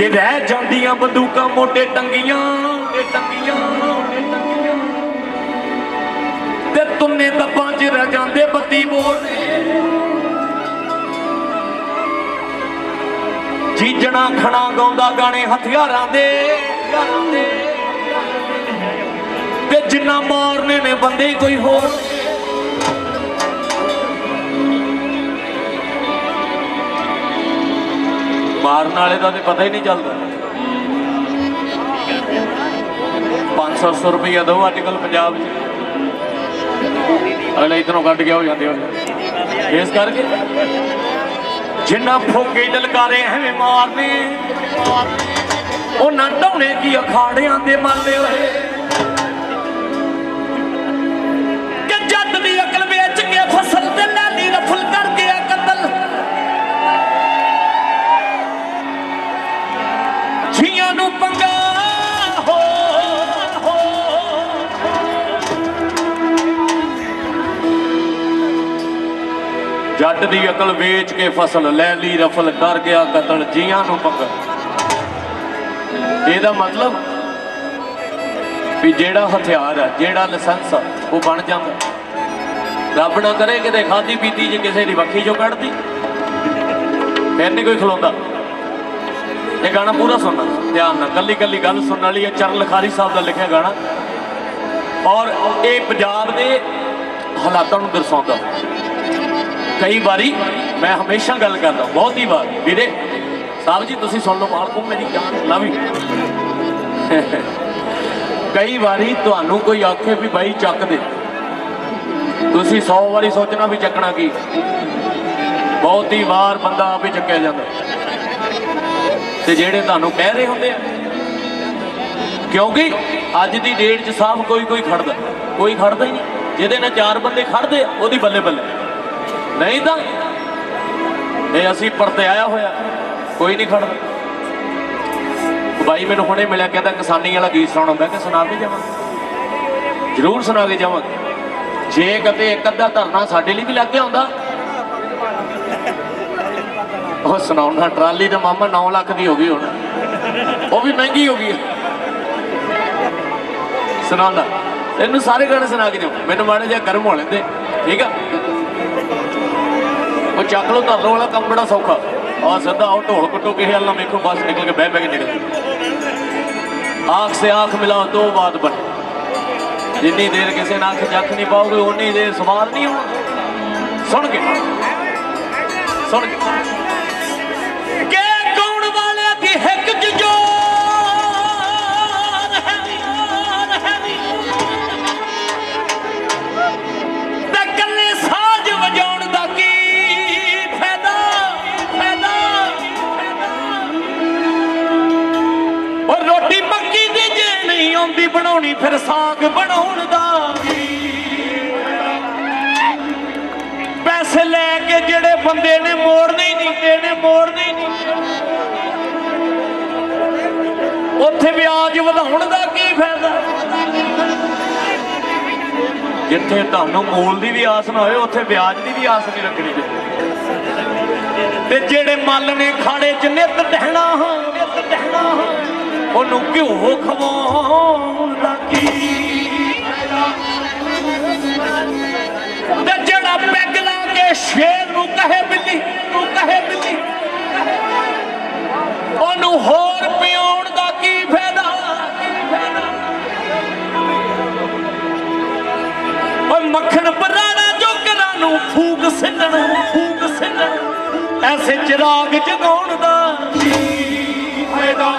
ਕਿ ਰਹਿ ਜਾਂਦੀਆਂ ਬੰਦੂਕਾਂ ਮੋਟੇ ਟੰਗੀਆਂ ਤੇ ਟੰਗੀਆਂ ਤੇ ਟੰਗੀਆਂ। ਤੁੰਨੇ ਦੱਬਾਂ 'ਚ ਰਹਿ ਜਾਂਦੇ ਬੱਤੀ ਬੋਲਦੇ ਜੀਜਣਾ ਖਣਾ ਗਾਉਂਦਾ ਗਾਣੇ ਹਥਿਆਰਾਂ ਦੇ। ਤੇ ਜਿੰਨਾ ਮਾਰਨੇ ਨੇ ਬੰਦੇ ਕੋਈ ਹੋਰ। ਮਾਰਨ ਵਾਲੇ ਦਾ ਤੇ ਪਤਾ ਹੀ ਨਹੀਂ ਚੱਲਦਾ। 500 ਰੁਪਈਆ ਦੋ ਅੱਜ ਕੱਲ ਪੰਜਾਬ 'ਚ। ਅਗਲੇ ਇਧਰੋਂ ਕੱਢ ਕੇ ਹੋ ਜਾਂਦੇ ਹੋ। ਇਸ ਕਰਕੇ ਜਿੰਨਾ ਫੋਕੇ ਡਲਕਾਰੇ ਐਵੇਂ ਮਾਰਨੇ, ਉਹਨਾਂ ਢਾਉਣੇ ਕੀ ਅਖਾੜਿਆਂ ਦੇ ਮਾਲੇ ਹੋਏ ਜੱਟ ਦੀ ਅਕਲ ਵੇਚ ਕੇ ਫਸਲ ਲੈ ਲਈ, ਰਫਲ ਕਰ ਗਿਆ ਕਤਲ, ਜੀਆਂ ਨੂੰ ਪੰਗਾ ਇਹਦਾ ਮਤਲਬ ਵੀ ਜਿਹੜਾ ਹਥਿਆਰ ਆ, ਜਿਹੜਾ ਲਾਇਸੈਂਸ ਆ, ਉਹ ਬਣ ਜਾਂਦਾ। ਰੱਬ ਨਾ ਕਰੇ ਕਿਤੇ ਖਾਦੀ ਪੀਤੀ ਜੇ ਕਿਸੇ ਦੀ ਵੱਖੀ ਚੋਂ ਕੱਢਦੀ। ਫਿਰ ਨਹੀਂ ਕੋਈ ਖਲੋਂਦਾ। ਇਹ ਗਾਣਾ ਪੂਰਾ ਸੁਣਨਾ, ਧਿਆਨ ਨਾਲ। ਕੱਲੀ ਕੱਲੀ ਗੱਲ ਸੁਣਨ ਵਾਲੀ ਹੈ ਚਰਨ ਲਖਾਰੀ ਸਾਹਿਬ ਦਾ ਲਿਖਿਆ ਗਾਣਾ। ਔਰ ਇਹ ਪੰਜਾਬ ਦੇ ਹਾਲਾਤਾਂ ਨੂੰ ਦਰਸਾਉਂਦਾ। ਕਈ ਵਾਰੀ ਮੈਂ ਹਮੇਸ਼ਾ ਗੱਲ ਕਰਦਾ, ਬਹੁਤ ਹੀ ਵਾਰ। ਵੀਰੇ, ਸਾਹਿਬ ਜੀ, ਤੁਸੀਂ ਸੁਣ ਲਓ ਮਾਲਕੋ ਮੇਰੀ ਜਾਨ ਲਵ ਯੂ ਕਈ ਵਾਰੀ ਤੁਹਾਨੂੰ ਕੋਈ ਆਖੇ ਵੀ ਬਾਈ ਚੱਕ ਦੇ। ਤੁਸੀਂ 100 ਵਾਰੀ ਸੋਚਣਾ ਵੀ ਚੱਕਣਾ ਕੀ। ਬਹੁਤ ਹੀ ਵਾਰ ਬੰਦਾ ਆਪ ਹੀ ਚੱਕਿਆ ਜਾਂਦਾ। ਤੇ ਜਿਹੜੇ ਤੁਹਾਨੂੰ ਕਹਿ ਰਹੇ ਹੁੰਦੇ ਆ, ਕਿਉਂਕਿ ਅੱਜ ਦੀ ਡੇਟ 'ਚ ਸਾਫ਼ ਕੋਈ ਕੋਈ ਖੜਦਾ। ਕੋਈ ਖੜਦਾ ਹੀ ਨਹੀਂ। ਜਿਹਦੇ ਨਾਲ ਚਾਰ ਬੰਦੇ ਖੜਦੇ ਆ, ਉਹਦੀ ਬੱਲੇ ਬੱਲੇ ਨਹੀਂ ਤਾਂ ਇਹ ਅਸੀਂ ਪਰਤੇ ਹੋਇਆ। ਕੋਈ ਨਹੀਂ ਖੜਦਾ। ਬਾਈ ਮੈਨੂੰ ਹੁਣੇ ਮਿਲਿਆ, ਕਹਿੰਦਾ ਕਿਸਾਨੀ ਵਾਲਾ ਗੀਤ ਸੁਣਾਉਣਾ। ਮੈਂ ਕਿ ਸੁਣਾ ਕੇ ਜਾਵਾਂ ਜ਼ਰੂਰ ਸੁਣਾ ਕੇ ਜਾਵਾਂਗੇ। ਜੇ ਕਦੇ ਇੱਕ ਅੱਧਾ ਧਰਨਾ ਸਾਡੇ ਲਈ ਵੀ ਲੱਗ ਗਿਆ ਹੁੰਦਾ, ਉਹ ਸੁਣਾਉਣਾ, ਟਰਾਲੀ ਤੇ ਮਾਮਾ 9 ਲੱਖ ਦੀ ਹੋ ਗਈ ਹੁਣ। ਉਹ ਵੀ ਮਹਿੰਗੀ ਹੋ ਗਈ ਹੈ। ਸੁਣਾਉਂਦਾ। ਇਹਨੂੰ ਸਾਰੇ ਗਾਣੇ ਸੁਣਾ ਕੇ ਜਾਓ ਮੈਨੂੰ ਮਾੜੇ ਜਿਹਾ ਗਰਮ ਹੋ ਲੈਂਦੇ ਠੀਕ ਆ? ਚੱਕ ਲਓ, ਧਰ ਲੋ ਵਾਲਾ ਕੰਮ ਬੜਾ ਸੌਖਾ। ਆ ਸਿੱਧਾ ਉਹ ਢੋਲ ਕੁੱਟੋ ਕਿਸੇ ਹਾਲ ਨਾ ਵੇਖੋ, ਬਸ ਨਿਕਲ ਕੇ ਬਹਿ ਬਹਿ ਕੇ ਨਿਕਲ ਆਖ ਸੇ ਆਂਖ ਮਿਲਾਓ ਤੋਂ ਬਾਤ ਬਣ। ਜਿੰਨੀ ਦੇਰ ਕਿਸੇ ਨਾਲ ਅੱਖ ਜੱਖ ਨਹੀਂ ਪਾਓਗੇ ਉਨੀ ਦੇਰ ਸਵਾਲ ਨਹੀਂ ਹੋਣਾ। ਸੁਣ ਕੇ। ਸੁਣ ਕੇ। ਆਉਂਦੀ ਬਣਾਉਣੀ, ਫਿਰ ਸਾਗ ਬਣਾਉਣ ਦਾ ਪੈਸੇ ਲੈ ਕੇ ਜਿਹੜੇ ਬੰਦੇ ਨੇ ਮੋੜਨੇ ਹੀ ਨਹੀਂ ਦੇਣੇ ਮੋੜਨੇ ਹੀ ਨਹੀਂ। ਉੱਥੇ ਵਿਆਜ ਵਧਾਉਣ ਦਾ ਕੀ ਫਾਇਦਾ? ਜਿੱਥੇ ਤੁਹਾਨੂੰ ਮੂਲ ਦੀ ਵੀ ਆਸ ਨਾ ਹੋਏ ਉੱਥੇ ਵਿਆਜ ਦੀ ਵੀ ਆਸ ਨਹੀਂ ਰੱਖਣੀ ਤੇ ਜਿਹੜੇ ਮੱਲ ਨੇ ਖਾੜੇ 'ਚ ਨਿੱਤ ਟਹਿਣਾ ਹਾਂ ਉਹਨੂੰ ਘਿਓ ਖਵਾਉਣ ਦਾ ਕੀ ਤੇ ਜਿਹੜਾ ਪੈਗ ਲਾ ਕੇ ਸ਼ੇਰ ਨੂੰ ਕਹੇ ਬਿੱਲੀ ਨੂੰ ਕਹੇ ਬਿੱਲੀ। ਉਹਨੂੰ ਹੋਰ ਪਿਉਣ ਦਾ ਕੀ ਫਾਇਦਾ? ਓਏ ਮੱਖਣ ਬਰਾੜਾ ਜੋਗਰਾਂ ਨੂੰ ਫੂਕ ਸਿੰਨਣ ਫੂਕ ਸਿੰਨਣ ਐਸੇ ਚਿਰਾਗ ਜਗਾਉਣ ਦਾ ਕੀ ਫਾਇਦਾ?